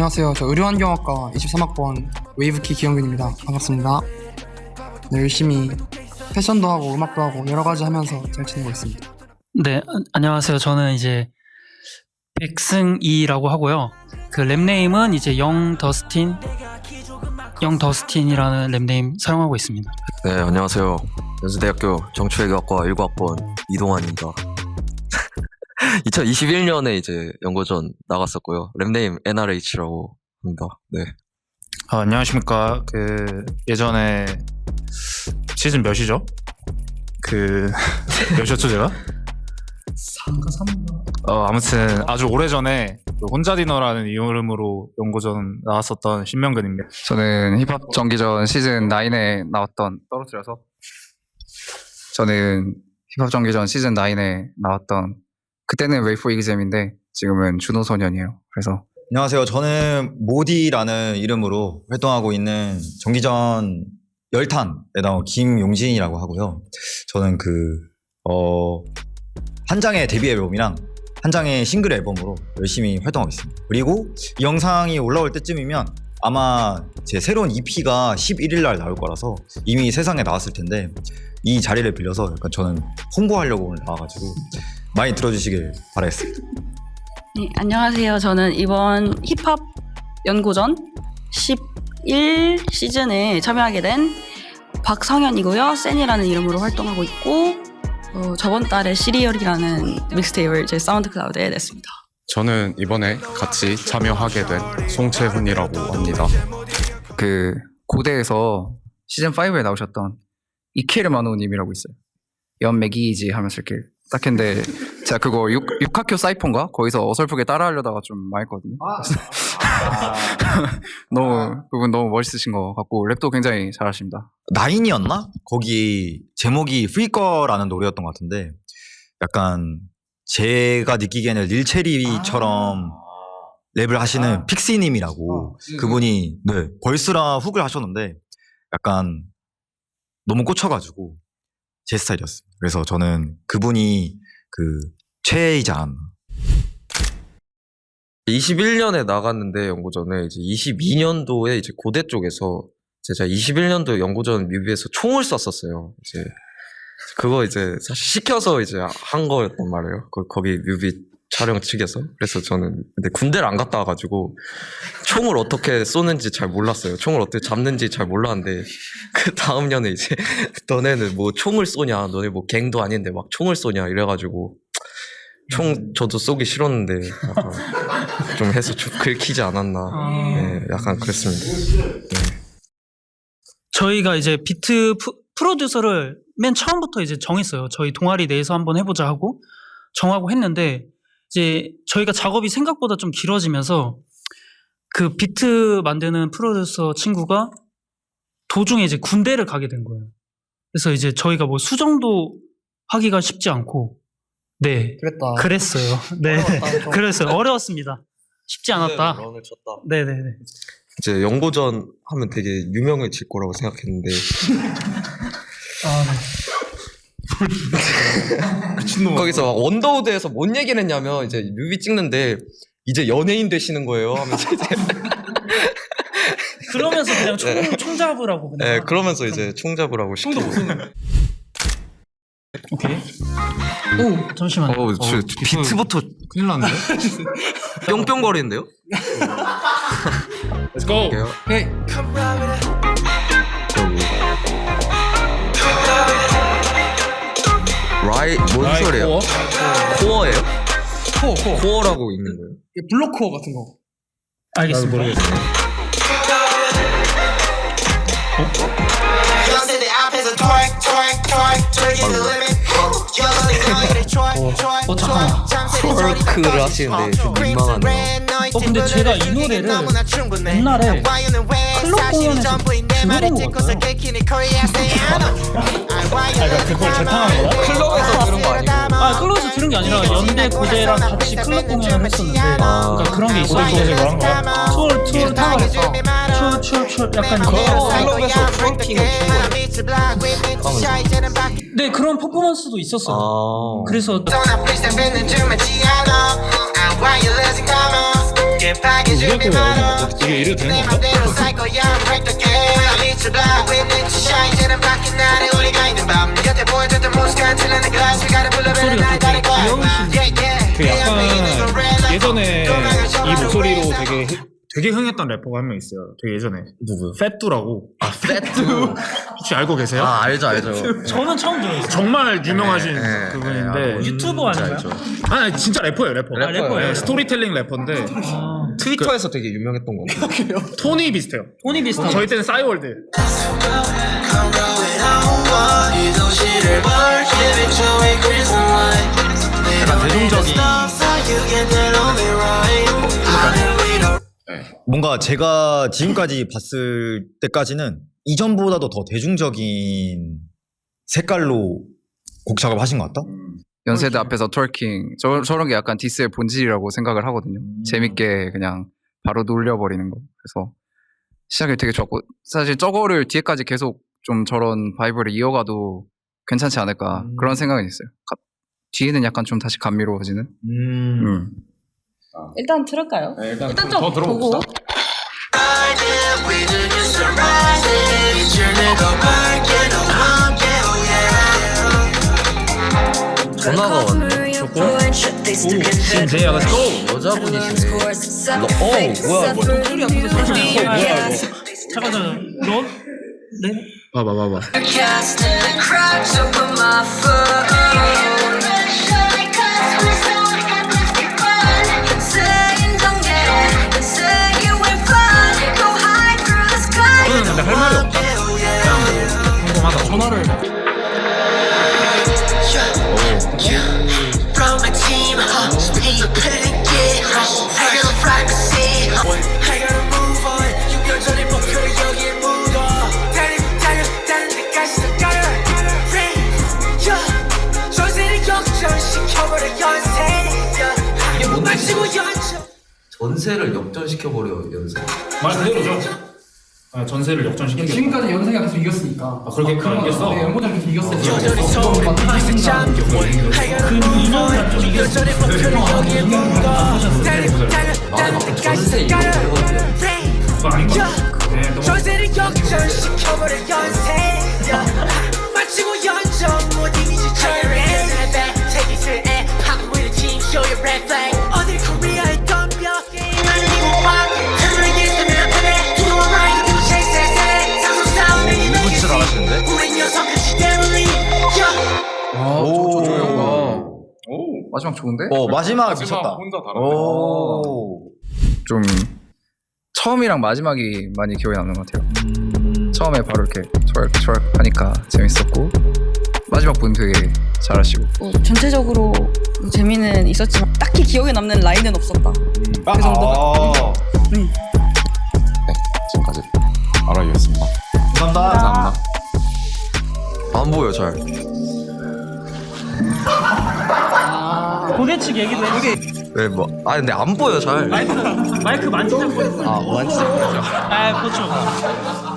안녕하세요. 저 의료환경학과 23학번 웨이브키 기영균입니다. 반갑습니다. 네, 열심히 패션도 하고 음악도 하고 여러 가지 하면서 잘 지내고 있습니다. 네, 아, 안녕하세요. 저는 이제 백승이라고 하고요. 그 랩네임은 이제 영 더스틴, 영 더스틴이라는 랩네임 사용하고 있습니다. 네, 안녕하세요. 연수대학교 정치외교학과 19학번 이동환입니다. 2021년에 이제 연고전 나갔었고요. 랩네임 NRH라고 합니다. 네. 아, 안녕하십니까. 그 예전에 시즌 몇이죠? 그 몇이었죠 제가? 3가 3가? 어 아무튼 아주 오래 전에 그 혼자 디너라는 이름으로 연고전 나왔었던 신명근입니다. 저는 힙합 정기전 시즌 9에 나왔던 떨어뜨려서 저는 힙합 정기전 시즌 9에 나왔던 그때는 웨이포 이그잼인데 지금은 준호 소년이에요. 그래서 안녕하세요. 저는 모디라는 이름으로 활동하고 있는 정기전 열탄에 나온 김용진이라고 하고요. 저는 그, 어, 한 장의 데뷔 앨범이랑 한 장의 싱글 앨범으로 열심히 활동하고 있습니다. 그리고 이 영상이 올라올 때쯤이면 아마 제 새로운 EP가 11일 날 나올 거라서 이미 세상에 나왔을 텐데 이 자리를 빌려서 약간 저는 홍보하려고 오늘 나와가지고 많이 들어주시길 바라겠습니다. 네, 안녕하세요. 저는 이번 힙합 연고전 11 시즌에 참여하게 된 박성현이고요. 센이라는 이름으로 활동하고 있고 어, 저번 달에 시리얼이라는 믹스테이프를 제 사운드 클라우드에 냈습니다. 저는 이번에 같이 참여하게 된 송채훈이라고 합니다. 그 고대에서 시즌 5에 나오셨던 이케르 마노님이라고 있어요. 연맥이지 하면서 이렇게 딱 했는데 제가 그거 육, 육학교 사이폰가 거기서 어설프게 따라하려다가 좀 망했거든요. 너무 그분 너무 멋있으신 것 같고 랩도 굉장히 잘하십니다. 나인이었나? 거기 제목이 프리꺼라는 노래였던 것 같은데 약간 제가 느끼기에는 릴체리처럼 랩을 하시는 픽시님이라고 그분이 네 벌스라 훅을 하셨는데 약간 너무 꽂혀가지고 제 스타일이었어요. 그래서 저는 그분이 그 최애이지 않았나. 21년에 나갔는데 연고전에 이제 22년도에 이제 고대 쪽에서 이제 제가 21년도 연고전 뮤비에서 총을 쐈었어요. 이제 그거 이제 사실 시켜서 이제 한 거였단 말이에요. 거, 거기 뮤비 촬영 측에서. 그래서 저는 근데 군대를 안 갔다 와가지고 총을 어떻게 쏘는지 잘 몰랐어요. 총을 어떻게 잡는지 잘 몰랐는데 그 다음 년에 이제 너네는 뭐 총을 쏘냐, 너네 뭐 갱도 아닌데 막 총을 쏘냐 이래가지고 총 저도 쏘기 싫었는데 약간 좀 해서 좀 긁히지 않았나. 네, 약간 그랬습니다. 저희가 이제 비트 프, 프로듀서를 맨 처음부터 이제 정했어요. 저희 동아리 내에서 한번 해보자 하고 정하고 했는데 이제 저희가 작업이 생각보다 좀 길어지면서 그 비트 만드는 프로듀서 친구가 도중에 이제 군대를 가게 된 거예요. 그래서 이제 저희가 뭐 수정도 하기가 쉽지 않고 네 그랬다. 그랬어요. 네 어려웠다, 좀. 그랬어요. 어려웠습니다. 쉽지 않았다. 런을 쳤다. 네네네. 이제 연고전 하면 되게 유명해질 거라고 생각했는데 아, 네. 거기서 막 원더우드에서 뭔 얘기를 했냐면 이제 뮤비 찍는데 이제 연예인 되시는 거예요 하면서 이제 그러면서 그냥 총, 네. 총잡으라고 그냥. 네, 그러면서 이제 총 잡으라고 시키고 오케이. 오 잠시만 요. 어, 저, 비트부터 큰일 났는데? 뿅뿅거리는데요? Let's go! 네, 라이 뭔 라이 소리예요? 코어? 코어예요? 코어, 코어. 코어라고 있는 거예요? 이게 블록 코어 같은 거. 알겠습니다. A toy, 어. 잠깐만. 헐크를. 하시는데 좀 민망하네요. 어, 근데 제가 이 노래를. 옛날에 클럽 사실이 공연에서 전부인 내 들어본 말에 것 찍고서 같아요. 긁히는 코리아 세아노. Why in the 그걸 재탕한 거야? 클럽에서 들은 거 아니고 아 클럽에서 들은 게 아니라 연대 고대랑 같이 클럽 공연을 했었는데 그러니까 그런 게 거야? 투어 투어 타워에서 클럽에서 춘 거예요? 네 그런 퍼포먼스도 있었어요. 아 그래서 Don't I please in you losing 이게 이래도 되는 내 건가? 되게 흥했던 래퍼가 한 명 있어요. 되게 예전에 누구요? 페뚜라고 아 페트. 혹시 알고 계세요? 아 알죠 알죠. 저는 처음 들었어요. 정말 유명하신 네, 네, 그분인데 네, 알고 유튜버 아닌가요? 알죠. 아 진짜 래퍼예요 래퍼. 아, 래퍼예요? 네, 스토리텔링 래퍼인데 아, 트위터에서 되게 유명했던 것 같아요. 톤이 비슷해요. 톤이 비슷한. 저희 때는 싸이월드. On 뭔가 제가 지금까지 봤을 때까지는 이전보다도 더 대중적인 색깔로 곡 작업하신 것 같다? 연세대 앞에서 트월킹 저, 저런 게 약간 디스의 본질이라고 생각을 하거든요. 재밌게 그냥 바로 놀려버리는 거. 그래서 시작이 되게 좋았고 사실 저거를 뒤에까지 계속 좀 저런 바이브를 이어가도 괜찮지 않을까 그런 생각은 있어요. 가- 뒤에는 약간 좀 다시 감미로워지는. 음. 일단 들을까요? 일단, 일단 좀 보고. 함께 oh yeah 전화가 왔네. let's go. 여자분이시네. 러- 어 뭐야 뭐 목소리 앞에서 천천히. 아, 잠깐 잠깐. 너? 네? 봐봐 봐봐. 전세를 역전시켜버려 연세. 말 그대로죠. 아, 전세를 역전시킨 게. 지금까지 연세가 계속 이겼으니까. 아, 그렇게 그런 이겼어? 네, 연고전 계속 이겼어요. 여전히 서울에 비스 잠겨 I gotta move on 유결전의 목표를 여기에 달리 달려 그거 아닌. 네, 너무 전세를 역전시켜버려 연세 마치고 연전 못 이기지 저의 랩 Take it to the end 하고 with the team show your red flag 마지막 좋은데? 어 마지막 미쳤다. 혼자 다른 오. 좀 처음이랑 마지막이 많이 기억에 남는 것 같아요. 처음에 바로 이렇게 트월크 트월크 하니까 재밌었고 마지막 분 되게 잘하시고 어, 전체적으로 재미는 있었지만 딱히 기억에 남는 라인은 없었다. 그 정도가. 지금까지 알아이었습니다. 감사합니다. 감사합니다. 안 보여 잘. 고개 측 얘기도 해. 왜 뭐? 아 근데 안 보여 잘. 마이크 마이크 만지작 거렸어. 아 완전. 아, 그렇죠.